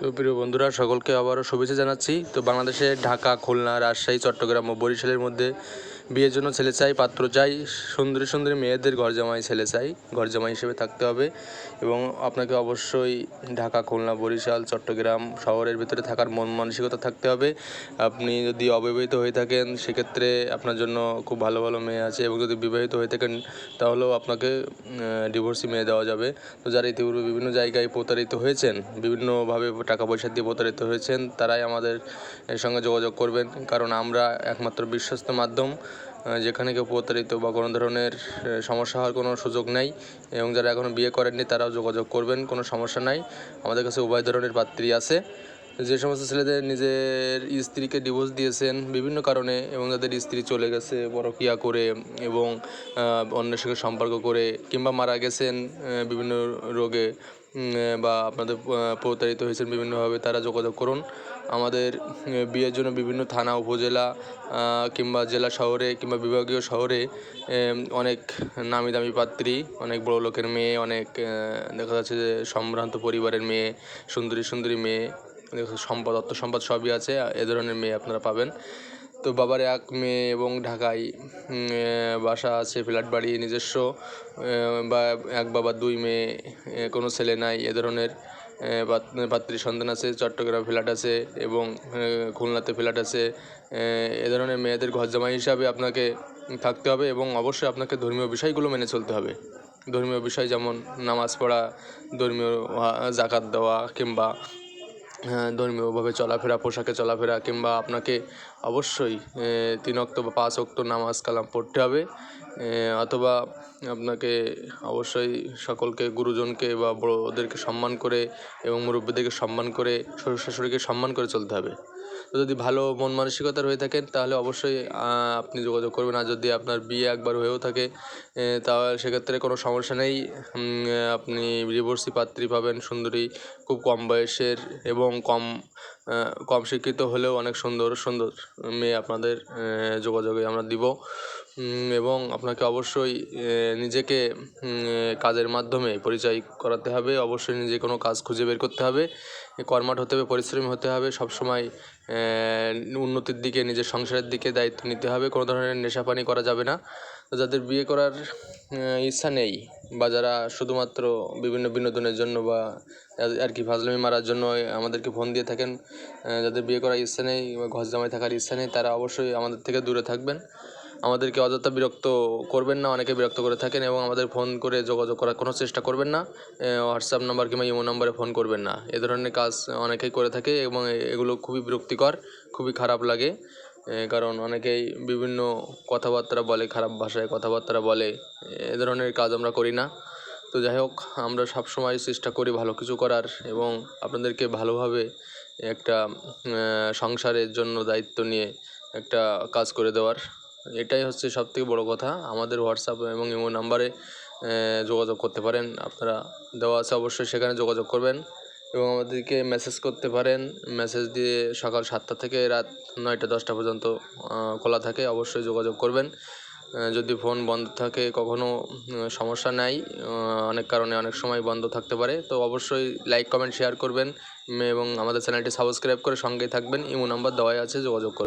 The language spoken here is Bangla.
তো প্রিয় বন্ধুরা, সকলকে আবারও শুভেচ্ছা জানাচ্ছি। তো বাংলাদেশে ঢাকা, খুলনা, রাজশাহী, চট্টগ্রাম ও বরিশালের মধ্যে বিয়ের জন্য ছেলে চাই, পাত্র চাই, সুন্দরী সুন্দরী মেয়েদের ঘর জামাই ছেলে চাই, ঘর জামাই হিসেবে থাকতে হবে এবং আপনাকে অবশ্যই ঢাকা, খুলনা, বরিশাল, চট্টগ্রাম শহরের ভিতরে থাকার মন মানসিকতা থাকতে হবে। আপনি যদি অবিবাহিত হয়ে থাকেন, সেক্ষেত্রে আপনার জন্য খুব ভালো ভালো মেয়ে আছে এবং যদি বিবাহিত হয়ে থাকেন, তাহলেও আপনাকে ডিভোর্সি মেয়ে দেওয়া যাবে। তো যারা ইতিপূর্বে বিভিন্ন জায়গায় প্রতারিত হয়েছেন, বিভিন্নভাবে টাকা পয়সা দিয়ে প্রতারিত হয়েছেন, তারাই আমাদের সঙ্গে যোগাযোগ করবেন। কারণ আমরা একমাত্র বিশ্বস্ত মাধ্যম। যেখানে কেউ প্রতারিত বা কোনো ধরনের সমস্যা হওয়ার কোনো সুযোগ নেই এবং যারা এখনও বিয়ে করেননি তারাও যোগাযোগ করবেন, কোনো সমস্যা নাই। আমাদের কাছে উভয় ধরনের পাত্রী আছে। যে সমস্ত ছেলেদের নিজের স্ত্রীকে ডিভোর্স দিয়েছেন বিভিন্ন কারণে এবং তাদের স্ত্রী চলে গেছে, পরকিয়া করে এবং অন্যের সঙ্গে সম্পর্ক করে কিংবা মারা গেছেন বিভিন্ন রোগে বা আপনাদের প্রতারিত হয়েছেন বিভিন্নভাবে, তারা যোগাযোগ করুন। আমাদের বিয়ের জন্য বিভিন্ন থানা, উপজেলা কিংবা জেলা শহরে কিংবা বিভাগীয় শহরে অনেক নামি দামি পাত্রী, অনেক বড় লোকের মেয়ে, অনেক দেখা যাচ্ছে যে সম্ভ্রান্ত পরিবারের মেয়ে, সুন্দরী সুন্দরী মেয়ে সম্পদ, অর্থ সম্পদ সবই আছে, এ ধরনের মেয়ে আপনারা পাবেন। তো বাবার এক মেয়ে এবং ঢাকায় বাসা আছে, ফ্ল্যাট বাড়ি নিজস্ব বা এক বাবা, দুই মেয়ে কোনো ছেলে নাই, এ ধরনের পাত্রী সন্তান আছে, চট্টগ্রাম ফ্ল্যাট আছে এবং খুলনাতে ফ্ল্যাট আছে, এ ধরনের মেয়েদের ঘর জামাই হিসাবে আপনাকে থাকতে হবে এবং অবশ্যই আপনাকে ধর্মীয় বিষয়গুলো মেনে চলতে হবে। ধর্মীয় বিষয় যেমন নামাজ পড়া, ধর্মীয় জাকাত দেওয়া কিংবা ধর্মীয়ভাবে চলাফেরা, পোশাকে চলাফেরা কিংবা আপনাকে অবশ্যই তিন অক্ত বা পাঁচ অক্ত নামাজ কালাম পড়তে হবে। অথবা আপনাকে অবশ্যই সকলকে, গুরুজনকে বা বড়োদেরকে সম্মান করে এবং মুরব্বীদেরকে সম্মান করে শ্বশুর শাশুড়িকে সম্মান করে চলতে হবে। তো যদি ভালো মন মানসিকতার হয়ে থাকেন, তাহলে অবশ্যই আপনি যোগাযোগ করবেন। আর যদি আপনার বিয়ে একবার হয়েও থাকে তাহলে সেক্ষেত্রে কোনো সমস্যা নেই। আপনি ডিভোর্সি পাত্রী পাবেন, সুন্দরী, খুব কম বয়সের এবং কম কম শিক্ষিত হলেও অনেক সুন্দর সুন্দর মেয়ে আপনাদের যোগাযোগে আমরা দিব। এবং আপনাকে অবশ্যই নিজেকে কাজের মাধ্যমে পরিচয় করাতে হবে। অবশ্যই নিজে কোনো কাজ খুঁজে বের করতে হবে। কর্মাট হতে হবে পরিশ্রমী হতে হবে। সবসময় আহ, উন্নতির দিকে নিজের সংসারের দিকে দায়িত্ব নিতে হবে। কোনো ধরনের নেশাপানি করা যাবে না। যাদের বিয়ে করার ইচ্ছা নেই বা যারা শুধুমাত্র বিভিন্ন বিনোদনের জন্য বা আর কি ফাজলামি মারার জন্য আমাদেরকে ফোন দিয়ে থাকেন যাদের বিয়ে করার ইচ্ছা নেই বা ঘর জামাই থাকার ইচ্ছা নেই তারা অবশ্যই আমাদের থেকে দূরে থাকবেন। আমাদেরকে অযথা বিরক্ত করবেন না, অনেকে বিরক্ত করে থাকেন এবং আমাদের ফোন করে যোগাযোগ করার কোনো চেষ্টা করবেন না হোয়াটসঅ্যাপ নাম্বার কিংবা ইমো নাম্বারে ফোন করবেন না। এ ধরনের কাজ অনেকেই করে থাকে এবং এগুলো খুবই বিরক্তিকর, খুবই খারাপ লাগে কারণ অনেকেই বিভিন্ন কথাবার্তা বলে, খারাপ ভাষায় কথাবার্তা বলে, এ ধরনের কাজ আমরা করি না। তো যাই হোক, আমরা সবসময় চেষ্টা করি ভালো কিছু করার এবং আপনাদেরকে ভালোভাবে একটা সংসারের জন্য দায়িত্ব নিয়ে একটা কাজ করে দেওয়ার। এটাই হচ্ছে সব থেকে বড়ো কথা। আমাদের হোয়াটসঅ্যাপ এবং ইমো নাম্বারে যোগাযোগ করতে পারেন। আপনারা দেওয়া আছে অবশ্যই, সেখানে যোগাযোগ করবেন। এবং আমাদেরকে মেসেজ করতে পারেন। মেসেজ দিয়ে সকাল সাতটা থেকে রাত নয়টা দশটা পর্যন্ত খোলা থাকে, অবশ্যই যোগাযোগ করবেন। যদি ফোন বন্ধ থাকে, কখনো সমস্যা নাই। অনেক কারণে অনেক সময় বন্ধ থাকতে পারে। তো অবশ্যই লাইক কমেন্ট শেয়ার করবেন। এবং আমাদের চ্যানেলটি সাবস্ক্রাইব করে সঙ্গেই থাকবেন। ইমো নাম্বার দেওয়াই আছে, যোগাযোগ করবেন।